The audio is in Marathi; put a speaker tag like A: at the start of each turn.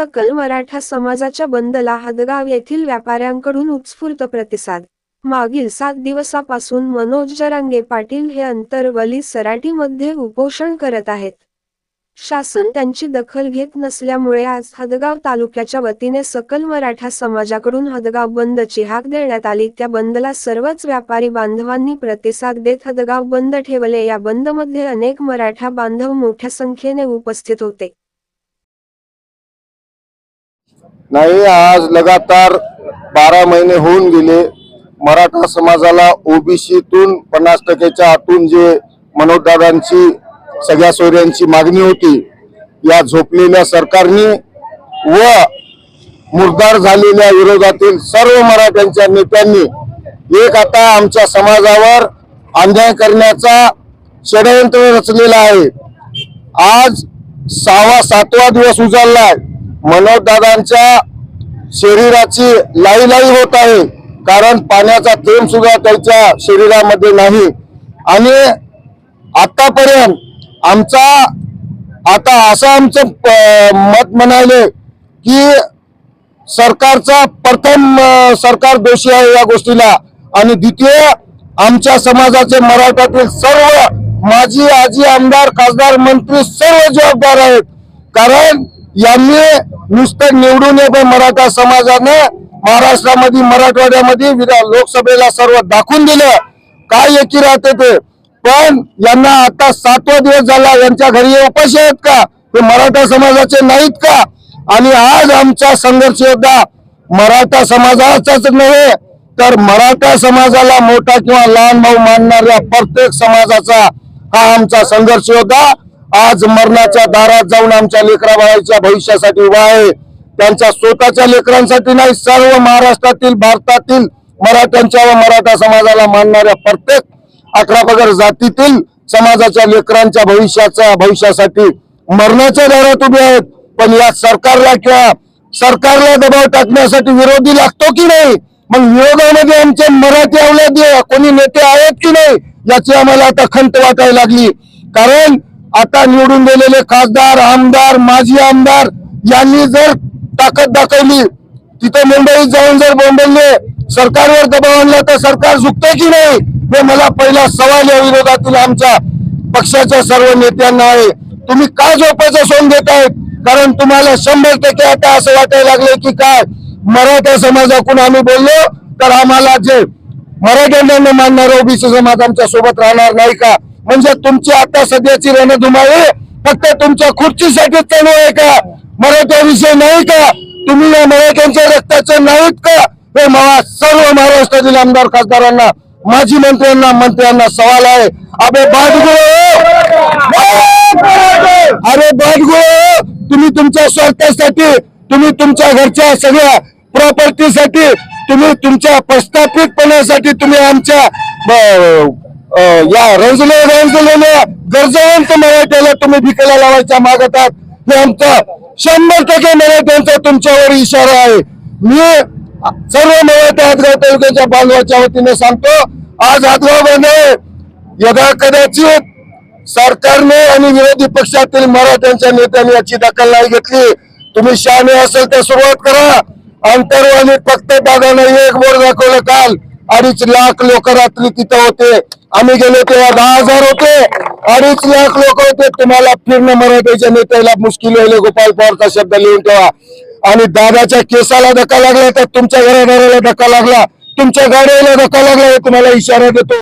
A: सकल मराठा समाजाच्या बंदला हदगाव येथील व्यापाऱ्यांकडून उत्स्फूर्त प्रतिसाद. मागील सात दिवसापासून मनोज जरांगे पाटील हे अंतरवली सराटीमध्ये उपोषण करत आहेत. शासन त्यांची दखल घेत नसल्यामुळे आज हदगाव तालुक्याच्या वतीने सकल मराठा समाजाकडून हदगाव बंदची हाक देण्यात आली. त्या बंदला सर्वच व्यापारी बांधवांनी प्रतिसाद देत हदगाव बंद ठेवले. या बंदमध्ये अनेक मराठा बांधव मोठ्या संख्येने उपस्थित होते.
B: नाही आज लगातार बारा महिने होऊन गेले. मराठा समाजाला ओबीसीतून पन्नास टक्क्याच्या आतून जे मनोजदादांची सगळ्या सोयऱ्यांची मागणी होती या झोपलेल्या सरकारने व मुर्दार झालेल्या विरोधातील सर्व मराठ्यांच्या नेत्यांनी एक आता आमच्या समाजावर अन्याय करण्याचा षडयंत्र रचलेला आहे. आज सहावा सातवा दिवस उजाडलाय मनोजदादांच्या शरीराची लाई लाई होत आहे कारण पाण्याचा थेंब सुद्धा त्यांच्या शरीरामध्ये नाही. आणि आतापर्यंत आमचा आता असं आमचं मत म्हणाले की सरकारचा प्रथम सरकार दोषी आहे या गोष्टीला. आणि द्वितीय आमच्या समाजाचे मराठातील सर्व माजी आजी आमदार खासदार मंत्री सर्व जबाबदार आहेत. कारण यांनी नुसतं निवडून येतं मराठा समाजानं. महाराष्ट्रामध्ये मराठवाड्यामध्ये लोकसभेला सर्व दाखवून दिलं. काय एकी राहते ते? पण यांना आता सातवा दिवस झाला यांच्या घरी उपाशी आहेत का? ते मराठा समाजाचे नाहीत का? आणि आज आमचा संघर्ष योद्धा मराठा समाजाचाच नव्हे तर मराठा समाजाला मोठा किंवा लहान भाऊ मानणाऱ्या प्रत्येक समाजाचा हा आमचा संघर्ष योद्धा आज मरणाच्या दारात जाऊन आमच्या लेकरा बाळाच्या भविष्यासाठी उभा आहे. त्यांच्या स्वतःच्या लेकरांसाठी नाही सर्व महाराष्ट्रातील भारतातील मराठ्यांच्या व मराठा समाजाला मानणाऱ्या प्रत्येक अकरा पगार जातीतील समाजाच्या लेकरांच्या भविष्याच्या भविष्यासाठी मरणाच्या दारात उभे आहेत. पण या सरकारला किंवा सरकारला दबाव टाकण्यासाठी विरोधी लागतो की नाही? मग विरोधामध्ये आमचे मराठी अवलादी कोणी नेते आहेत की नाही? याची आम्हाला आता खंत वाटायला लागली. कारण आता निवडून गेलेले खासदार आमदार माजी आमदार यांनी जर ताकद दाखवली तिथं मुंबईत जाऊन जर बोंबलले सरकारवर दबाव आणला तर सरकार झुकते की नाही? हे मला पहिला सवाल या विरोधातील आमच्या पक्षाच्या सर्व नेत्यांना आहे. तुम्ही का झोपायचं सोन देतायत आहेत कारण तुम्हाला शंभर टक्के आता असं वाटायला लागले की काय? मराठा समाजाकडून आम्ही बोललो तर आम्हाला जे मराठ्यांना मानणारा ओबीसी समाज आमच्यासोबत राहणार नाही का? म्हणजे तुमची आता सध्याची रणधुमाळी फक्त तुमच्या खुर्चीसाठी चालू आहे का? मराठ्याविषयी विषय नाही का? तुम्ही या मराठ्यांच्या रक्ताचे नाहीत का? हे मला सर्व महाराष्ट्रातील आमदार खासदारांना माजी मंत्र्यांना मंत्र्यांना सवाल आहे. अबे बाटगुळ! अरे बाटगुळ! तुम्ही तुमच्या स्वार्थासाठी तुम्ही तुमच्या घरच्या सगळ्या प्रॉपर्टीसाठी तुम्ही तुमच्या प्रस्थापितपणासाठी तुम्ही आमच्या या रंजले रंजलेल्या गरजवंत मराठ्याला तुम्ही भिकेला लावायच्या मागतात. हे आमचा शंभर टक्के मराठ्यांचा तुमच्यावर इशारा आहे. मी सर्व मराठा हातगाव तालुक्याच्या बांधवाच्या वतीने सांगतो आज हातगावमध्ये यदा कदाचित सरकारने आणि विरोधी पक्षातील मराठ्यांच्या नेत्यांनी याची दखल नाही घेतली तुम्ही शहाणे असेल तर सुरुवात करा. अंतर्वाणी फक्त दादाने एक बोर्ड दाखवलं काल. अडीच लाख लोक रात्री तिथं होते. आम्ही गेलो तेव्हा दहा हजार होते. अडीच लाख लोक होते. तुम्हाला फिरणं मराठीच्या नेत्याला मुश्किल होईल गोपाल पवारचा शब्द लिहून ठेवा. आणि दादाच्या केसाला धक्का लागला तर तुमच्या घराघराला धक्का लागला. तुमच्या गाडीला धक्का लागला हे तुम्हाला इशारा देतो.